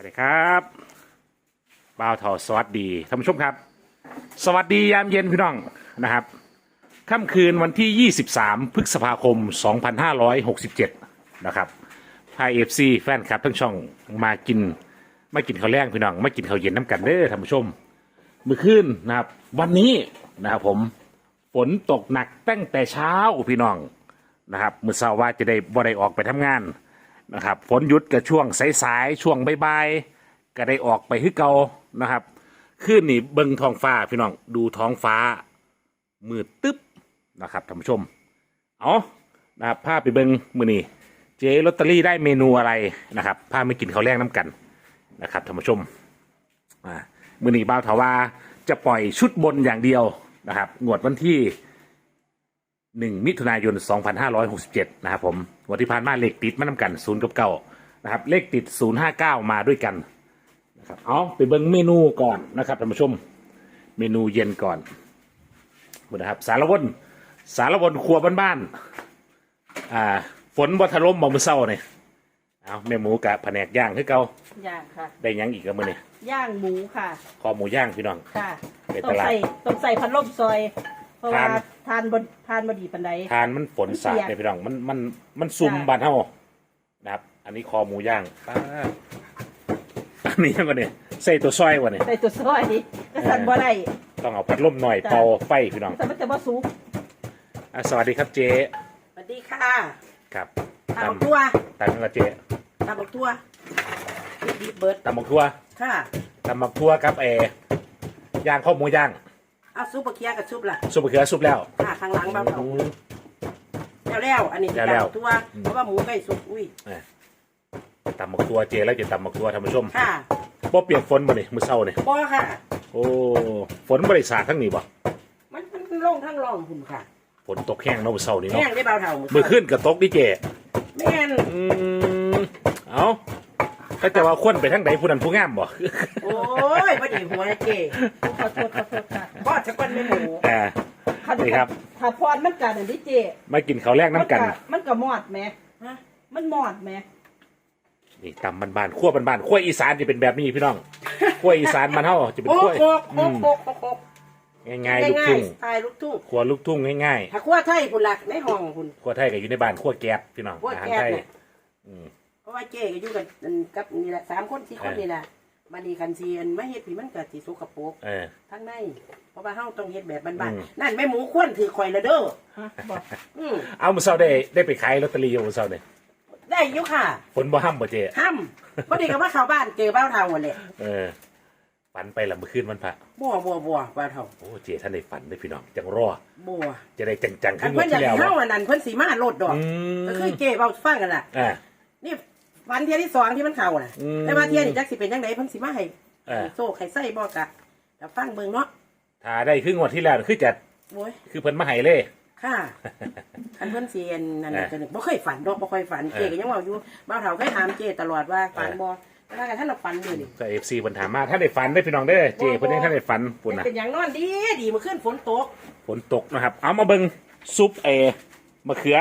วัสดีครับบ่าวทอสวัสดีท่านผู้ชมครับ สวัสดียามเย็นพี่น้องนะครับค่ำคืนวันที่ 23 พฤษภาคม 2567 นะครับพายเอฟซีแฟนคลับทั้งช่องมากินมากินข้าวแรงพี่น้องมากินข้าวเย็นน้ำกันเด้อท่านผู้ชมมื่อขึ้นนะครับ วันนี้นะครับผมฝนตกหนักตั้งแต่เช้าพี่น้องนะครับมื่อเช้าว่าจะได้บ่ได้ออกไปทำงาน นะครับฝนหยุดกับช่วงสายๆช่วงบ่ายๆก็ได้ออกไปคือเก่านะครับขึ้นนี่เบิ่งท้องฟ้าพี่น้องดูท้องฟ้า มืดตึ๊บนะครับท่านผู้ชม เอานะครับพาไปเบิ่งมือนี่เจ๊ลอตเตอรี่ได้เมนูอะไรนะครับพาไม่กินข้าวแรงน้ำกันนะครับท่านผู้ชมอ่ามือนี่บ่าวถาว่าจะปล่อยชุดบนอย่างเดียวนะครับงวดวันที่ หนึ่งมิถุนายน 2567 นะครับผมวันที่ผ่านมาเลขติดมานำกันศูนย์กับเก้านะครับ เลขติด 059 มาด้วยกันนะครับเอาไปเบิ่งเมนูก่อนนะครับท่านผู้ชม เมนูเย็นก่อนนะครับสารวนสารวนครัวบ้านๆอ่าฝนบัทลมบ่มือเศร้าเนี่ยเอาแม่หมูกับแผนกย่างคือเก่าย่างค่ะ ได้หยังอีกกับมือนี่ย่างหมูค่ะ คอหมูย่างพี่น้องค่ะ ไปต้อตงลาด ใส่ต้องใส่พัดลมซอย เพราะว่าทาน ทานบนทานบดีปันได ทานมันฝนสาดเปียกเลยพี่น้องมันมันมันซุ่มจ้ะ บานเฮานะครับ อันนี้คอหมูย่างป้าดอันนี้ยังไงเนี่ยใส่ตัวซอยวะเนี่ย ใส่ตัวซอยก็สั่นบ่ได้ต้องเอาพัดลมหน่อยจ้ะเป่าไฟพี่น้องแต่มันจะบ่สุกอะสวัสดีครับเจ๊สวัสดีค่ะครับตำบักทั่วตามกับเจ๊ตำบักทั่วดีเบิร์ดตำบักทั่วค่ะ ตำบักทั่วครับเอย่างข้าวหมูย่าง เอาซุปบะเคียกับซุปล่ะซุปมะเขือซุปแล้วค่ะข้างหลังเบาเถาแล้วแล้วอันนี้คือแล้วตำบักทั่วเพราะว่าหมูใกล้สุกอุ้ยอะตำบักทั่วเจ๊แล้วจะตำบักทั่วท่านผู้ชมค่ะบ่เปียกฝนบ่เนี่ยมื้อเช้าเนี่ยบ่ค่ะ โอ้ฝนบ่ได้สาดทั้งนี้บ่มันมันล่องทั้งร่องหุ่นค่ะฝนตกแห้งเนาะมื้อเช้านี้แห้เนาะงได้เบาเถามื้อขึ้นก็ตกดิเจ๊แม่นอืมเอา ก็จะว่าคนไปทั้งใดผู้นั้นผู้งามบ่โอ้ยพอดีหัวเก๋ขอโทษขอโทษค่ะก็จะเป็นไม่หมูอ่านี่ครับ ถ้าพรมันกันอันนี้เจมากินข้าวแรกน้ำกัน มันก็มอดแหมฮะมันมอดแหมนี่ตำบ้านๆขั้วบ้านๆขั้วอีสานจะเป็นแบบนี้พี่น้องขั้วอีสานมันเฮาจะเป็นโอ้ขั้วโหโอ้อืมโหโอ้โหง่ายๆลูกง่ายทุ่งๆสไตล์ลูกทุ่งขั้วลูกทุ่งง่ายถ้าขั้วไทยคุณหลักในห้องคุณ ๆขั้วไทยก็อยู่ในบ้านขั้วแก๊บพี่น้องขั้วอาหารแก๊บไทยเนี่ย อืมเพ ราะว่าเจ๊ก็อยู่กับอันกับนี่แหละสามคนสี่คนเออนี่แหละบัดนี้คันซีอันไม่เฮ็ดผีมันเกิดสีสกปรกเออ ทั้งใน เพราะว่าเฮาต้องเฮ็ดแบบบ้านอืม ๆนั่นแม่หมูควนถือข่อยละเด้อฮะบอกอืมเอามื้อเช้าได้ได้ไปขายลอตเตอรี่อยู่มื้อเช้าเนี่ยได้อยู่ค่ะฝนบ่ห้ำบ่เจ๊ห้ำพอดีกับว่าเข้าบ้านเจอเบ้าเท่าหั่นแหละเออฝันไปละเมื่อคืนวันพระบัวบัวบัวบ้าเท่าโอ้เจ๊ท่านได้ฝันได้อพี่น้องจังรอบัวจะได้จังๆอัขึ้นนงวเพิ่ดนอยากที่แล้วให้เฮาบ่อันนั้นเพิ่นสิมาโลดดอกอืก็มคือเจ๊เว้าฟังกันน่ะ อ่านี่ วันเที่ยที่สองที่มันเข้าน่ะอืม แต่ว่าเที่ยนี่จักสิเป็นจังไดเพิ่นสิมาให้เออโซ่ไข่ไส้บ่กะแต่ฟังเบิ่งเนาะถ้าได้ครึ่งงวดที่แล้วคือจะโอ้ยคือเพิ่นมาให้เลย ค่ะอันเพิ่นสิอันนั่นน่ะเออจะนึกบ่เคยฝันดอกบ่ค่อยฝันเออเจ๊ก็ยังเว้าอยู่เบ้าเท่าเคยถามเจ๊ตลอดว่าฝันบ่แต่ว่าถ้าเราฝันอยู่นี่ก็เอฟซีเพิ่นถามมาถ้าได้ฝันได้อพี่น้องเด้อเจเพิ่นยังท่านได้ฝันปุ่นนะเป็นอย่างนอนดีดีเมื่อคืนฝนตกฝนตกนะครับ เอามาเบิ่งซุปเอมะเขือ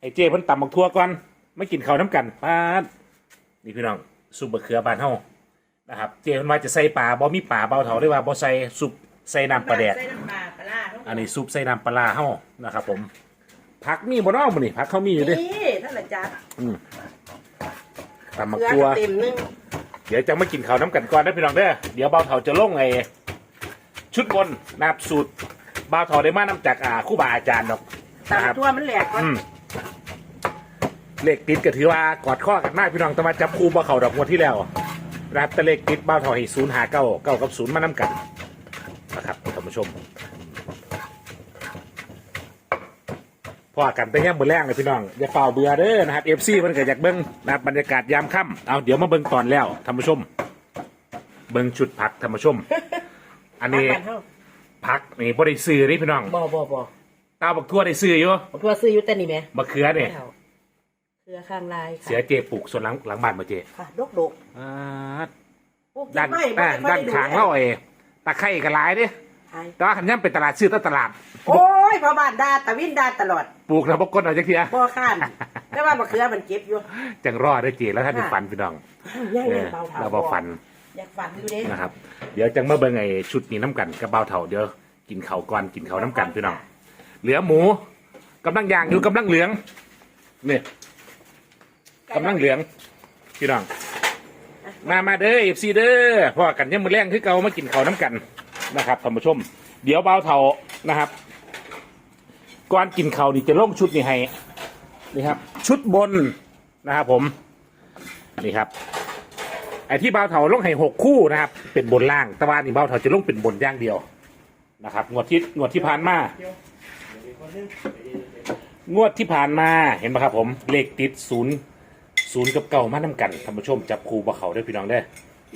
ไอเจเพิ่นตำบักทั่วก่อน ไม่กินข้าวน้ำกันป้าดนี่พี่น้องซุปมะเขือบ้านเฮานะครับเจเพิ่นว่าจะใส่ปลาบ่มีปลาเบาเท่าได้ว่าบ่ใส่ซุปใส่น้ำปลาแดด ใส่น้ำปลาปลาร้าทั้งหมดอันนี้ซุปใส่น้ำปลาร้าเฮานะครับ ผมผักมีบ่เน้องมื้อนี่ผักเขามีอยู่เด้นี่ท่านละจัดอืมตำบักเกลือทั่วก็เต็มนึงเดี๋ยวจะมากินข้าวน้ำกันก่อนนะพี่น้องเด้อเดี๋ยวเบาเถาจะลงไอ้ชุดบนนะครับสูตรเบาเถาได้มาน้ำจากอ่าครู่บาอาจารย์ดอกตานะครับมทั่วมันแหลกก่อนอืม เลขติดก็ถือว่ากอดข้อกันมากพี่น้องแต่มาจับคู่บ่เขาดอกงวดที่แล้วนะครับแต่เลขติดเบาเถาให้ศูนย์หาเก้าเก้ากับศูนย์มาน้ำกันนะครับท่านผู้ชมพอกันแต่ยังมือแรงเลยพี่น้องอย่าเป่าเบื่อเด้อนะครับเอฟซีมันเกิดจากเบิ้งนะครับบรรยากาศยามค่ำเอาเดี๋ยวมาเบิ้งตอนแล้วท่านผู้ชม เบิ้งชุดผักท่านผู้ชม อันนี้บ้าเฮาผักนี่บ่ได้ซื้อนี่พี่น้องบ่บ่บ่ตาบักทั่วได้ซื้ออยู่บ่ทั่วซื้ออยู่แต่นี่แหมมะเขือเนี่ย เกลือข้างลายค่ะเสียเจปลูกส่วนหลังหลังบ้านมาเจค่ะดกดกอ่าปลูกด้านไม่อ่าบ่ด้านไขางเล่าเอตะไคร่กระลายเด้คอายแต่ว่าขันย่ำเป็นตลาดซื้อตลาด โอ้ยพ่อบ้านด่าตะวินด่าตลอด ปลูกแล้วบกก้นเอาจักเทียบ่ข้านแต่ว่าบักเขือมันเก็บอยู่ จังรอดได้เจแล้วท่านได้ฟันพี่น้องยังเอไงอเบาเถาเราบอฟันอยากฝันอยู่เด้นะครับ เดี๋ยวจังมาเบิ่งไอ้ชุดนี้น้ำกันกับเบาเถาเดี๋ยวกินเขาวก่อนกินเขาวน้ำกันพี่น้อง เหลือหมูกำลังย่างอยู่กำลังเหลืองเนี่ย กำลังเหลือง พี่น้อง มามาเด้อเอฟซีเด้อพ่อกันยังมือแรงคือเก่ามากินเขาวน้ำกันนะครับท่านผู้ชม เดี๋ยวเบาเถานะครับก่อนกินเขาวนี่จะลงชุดนี่ให้นี่ครับ ชุดบนนะครับผมนี่ครับไอ้ที่เบาเถาลงให้หกคู่นะครับ เป็นบนล่างแตะวันนี่เบาเถาจะลงเป็นบนอย่างเดียวนะครับงวดที่งวดที่ผ่านมางวดที่ผ่านมาเห็นไหมครับผม เลขติดศูนย์ ศูนย์กับเก่ามานำกันท่านผู้ชมจับคู่บ่เขาได้อพี่น้องได้อ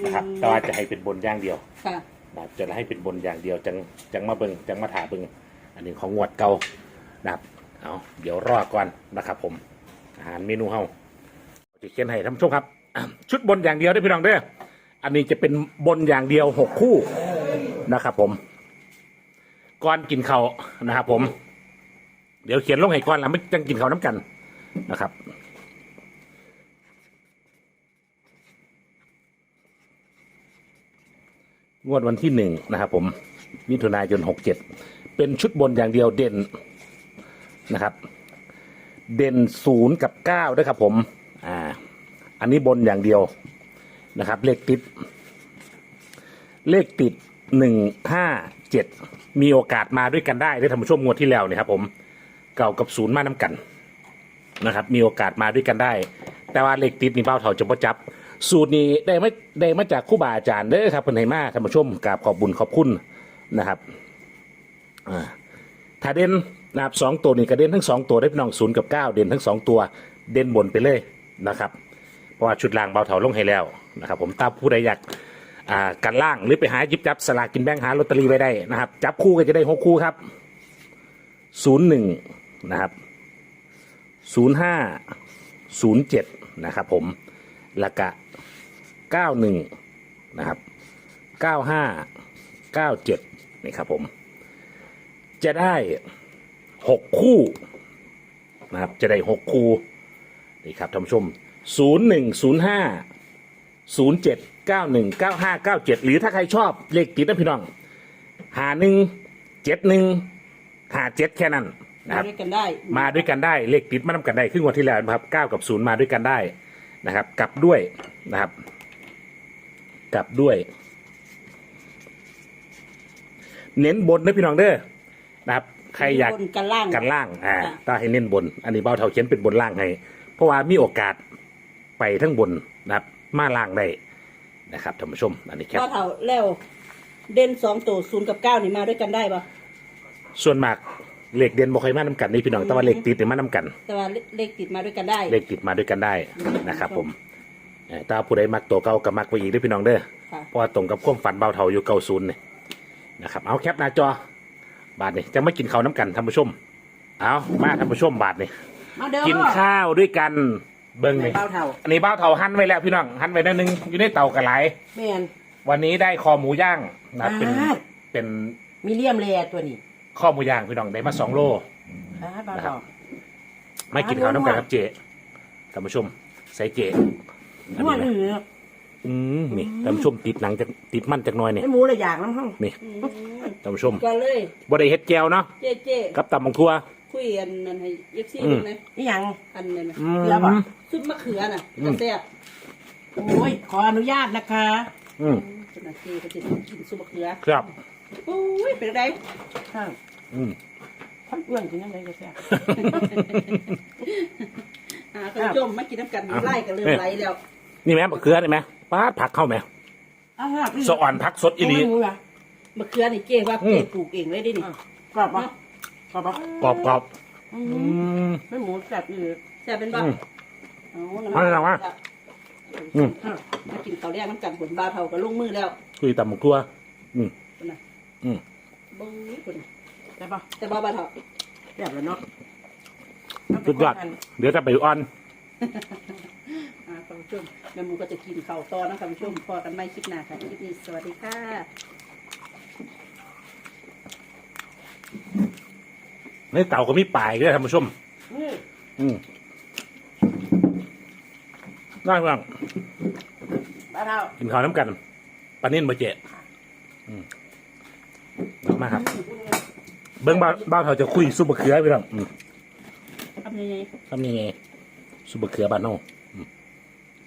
นะครับแต่ว่าจะให้เป็นบนอย่างเดียว ค่ะ นะครับจะให้เป็นบนอย่างเดียวจังจังมาเบิงจังมาถาเบิงอันนี้ของงวดเก่านะครับเอาเดี๋ยวรอก่อนนะครับผมอาหารเมนูเฮาจะเขียนให้ท่านผู้ชมครับชุดบนอย่างเดียวได้อพี่น้องเด้ออันนี้จะเป็นบนอย่างเดียวหกคู่นะครับผมก่อนกินเขาวนะครับผม เดี๋ยวเขียนลงให้ก่อนแล้วไม่จังกินเขาวน้ำกันนะครับ งวดวันที่หนึ่งนะครับผมมิถุนายนหกเจ็ดเป็นชุดบนอย่างเดียวเด่นนะครับ เด่นศูนย์กับเก้าด้วยครับผมอ่าอันนี้บนอย่างเดียวนะครับ เลขติด เลขติดหนึ่งห้าเจ็ดมีโอกาสมาด้วยกันได้ได้ทำช่วงงวดที่แล้วเนี่ยครับผมเก่ากับศูนย์มาน้ากันนะครับ มีโอกาสมาด้วยกันได้ แต่ว่าเลขติดนี่เป้าเถาจะประจับ สูตรนี้ได้มาได้มาจากครู่บาอาจารย์เด้อครับเพิ่นให้มาท่านผู้ชมกราบขอบบุญขอบคุณนะครับอ่าถ้าเด่นนะครับสองตัวนี่ก็เด่นทั้งสองตัวได้พี่น้องศูนย์กับเก้าเด่นทั้งสองตัวเด่นบนไปเลยนะครับ เพราะว่าชุดล่างเบาเถาลงให้แล้วนะครับ ผมตามผู้ใดอยากอ่ากันล่างหรือไปหายิบจับสลากกินแบงหาลอตเตอรี่ไว้ได้นะครับจับคู่ก็จะได้หกคู่ครับศูนย์หนึ่งนะครับศูนย์ห้าศูนย์เจ็ดนะครับผม ล้วก็เก้าหนึ่งนะครับเก้าห้าเก้าเจ็ดนี่ครับผม จะได้หกคู่นะครับ จะได้หกคู่นี่ครับท่านผู้ชมศูนย์หนึ่งศูนย์ห้าศูนย์เจ็ดเก้าหนึ่งเก้าห้าเก้าเจ็ดหรือถ้าใครชอบเลขติดนะพี่น้องหาหนึ่งเจ็ดหนึ่งหาเจ็ดแค่นั้นนะมาครับด้วยกันได้ มาด้วยกันได้เลขติดมานำกันได้ครึ่งวันที่แล้วนะครับเก้ากับศูนย์มาด้วยกันได้ นะครับ กลับด้วยนะครับ กลับด้วย เน้นบนนะพี่น้องเด้อนะครับ ใครอยากบนกันล่างกันล่าง อ่าค่ะถ้าให้เน้นบน อันนี้เบาเท่าเขียนเป็นบนล่างให้เพราะว่ามีโอกาสไปทั้งบนนะครับ มาล่างได้นะครับท่านผู้ชม อันนี้แคปก็เท่าแล้วเด่นสองตัวศูนย์กับเก้านี่มาด้วยกันได้ปะส่วนมาก เลขเด่นบ่ค่อยมานํกันนี่พี่น้องแต่ว่าเลขติดเนี่ยมานํกัน แต่ว่าเลขติดมาด้วยกันได้เลขติดมาด้วยกันได้นะครับผมเอ่อถ้าผู้ใดมักตัวเก่าก็มักไปอีกด้วยพี่น้องเด้อค่ะ เพราะว่าตรงกับความฝันเบาเท่าอยู่เก่าศูนย์เนี่ยนะครับเอาแคปหน้าจอบาทนี่จะไม่กินข้าวน้ำกันท่านผู้ชม เอามาท่านผู้ชมบาทนี่มาเด้อกินข้าวด้วยกันเบิ้งนี่เบาเถาอันนี้เบาเท่าหั่นไว้แล้วพี่น้องหั่นไว้นิดนึงอยู่ในเตากระไหล แม่น วันนี้ได้คอหมูย่างนะครับเป็นอ่า เป็นมีเลี่ยมแลตัวนี้ ข้อหมูย่างพี่น้องได้มาสองโลอ่าเบาเถาไม่กินข้าวน้ำกันครับเจท่านผู้ชมใส่เจอันนวนี้ดนะเหลืออืมนี่ท่านผู้ชมติดหนังจากติดมันจากหน้อยเนี่ยให้หมูละอย่างน้ำห้องนี่อืมท่านผู้ชมก็เลยบ่ได้เฮ็ดแก้วเนาะเจ๊เจ๊กับตำบังทั่ว คุยอันนั้นให้เอฟซีอืม ดูนะนี่หยังอันนั้นน่ะอืมเกลือบ่ ซุปมะเขือน่ะอืมกระแซ่บโอ้ยขออนุญาตนะคะอืมเป็นอาชีพเขาจะกินซุปมะเขือครับ โอ้ยเป็นไรข้าง อืมพันเอื้อนกินยังไงก็แซ่บอ่าคุณผู้ชมมากินน้ำกันไล่กันเริ่มไล่แล้วนี่แม่มะเขือนี่ไหมปาดผักเข้าไหมอ้าวสะอ่อนผักสดอีหลี ไม่รู้อะมะเขือนี่เจ๊ว่าอืมเจ๊ปลูกเองเลยดินี่กรอบปะกรอบปะกรอบกรอบอือืมมไม่หมูแซ่บอีกแซ่บเป็นบ้าอืมเอาน้ำเอาเลยเหรอวะอืม มากินข้าวแรกน้ำกันบนบาเผากับลุงมือแล้วคุยตำบักทั่วอืม คนน่ะอืม เบิ้งคนน่ะ ได้ปะแต่บ้าบาเผาแซ่บแล้วเนาะสุดยอดเดี๋ยวจะไปอ่อนอ่าคุณผู้ชมแม่หมูก็จะกินข้าวต่อนะคุณผู้ชมพอกันไม่คลิปหน้าค่ะคลิปนี้สวัสดีค่ะในเต่าก็มีปลายด้วยท่านผู้ชมนี่อืมน่าฟังปลาเท่ากินข้าวน้ำกันปลานิ่นบะเจอืมมาครับ เบิ้งบ้านบ้านเขาจะคุยซุปบะเขือไปแล้วอืมทำยังไงทำยังไงซุปบะเขือบ้านโน่อืม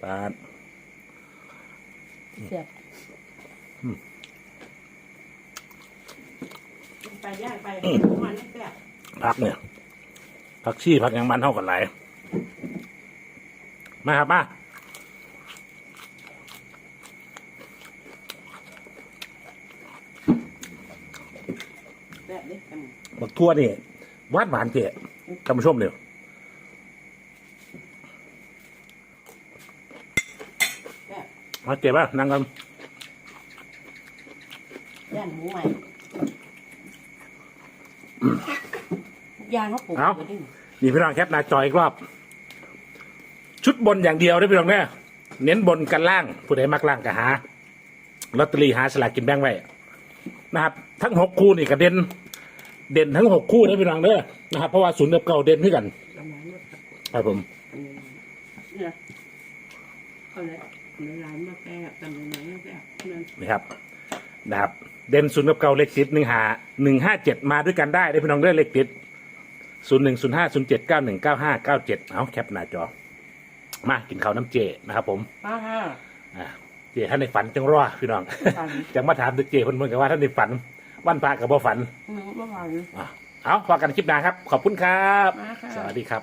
ปลาเสียบไปย่างไปมันแซ่บผักเนี่ยผักชีผักหยังมันเท่ากันหลายมาครับมา แซ่ บดิอืมบักทั่วนี่หวานหวานเจ๊ท่านผู้ชมเนี่ยแซ่บมาเจ๊ป่ะนั่งกันย่างหมูใหม่ทุกอย่างเขาปลูกอยู่ดินี่พี่น้องแคปหน้าจออีกรอบ ชุดบนอย่างเดียวได้อพี่น้องเนี่ยเน้นบนกันล่าง ผู้ใดมักล่างก็หาลอตเตอรี่หาสลากกินแบ่งไว้นะครับ ทั้งหกคู่นี่ก็เด่น เด่นทั้งหกคู่ได้อพี่น้องเด้อนะครับเพราะว่าศูนย์กับเก่าเด่นขึ้นกันกำลังเลือกครับผมเนี่ยเขาเลยในร้านมาแก้กันในไหนมาแก้เงินนี่ครับนะครับ เด่นศูนย์กับเก่าเลขติดหนึ่งหาหนึ่งห้าเจ็ดมาด้วยกันได้ได้อพี่น้องเด้อเลขติดศูนย์หนึ่งศูนย์ห้าศูนย์เจ็ดเก้าหนึ่งเก้าห้าเก้าเจ็ดเอาแคปหน้าจอ มากินข้าวน้ำเจนะครับผมปลาห้าอ่าเจท่านในฝันจังรอพี่น้องฝันจังมาถามตึกเจคนเมืองกับว่าท่านในฝัน วันพระกับบ่ฝัน อืมเมื่อวานอะเอาพอกันคลิปหน้าครับ ขอบคุณครับ มาค่ะ สวัสดีครับ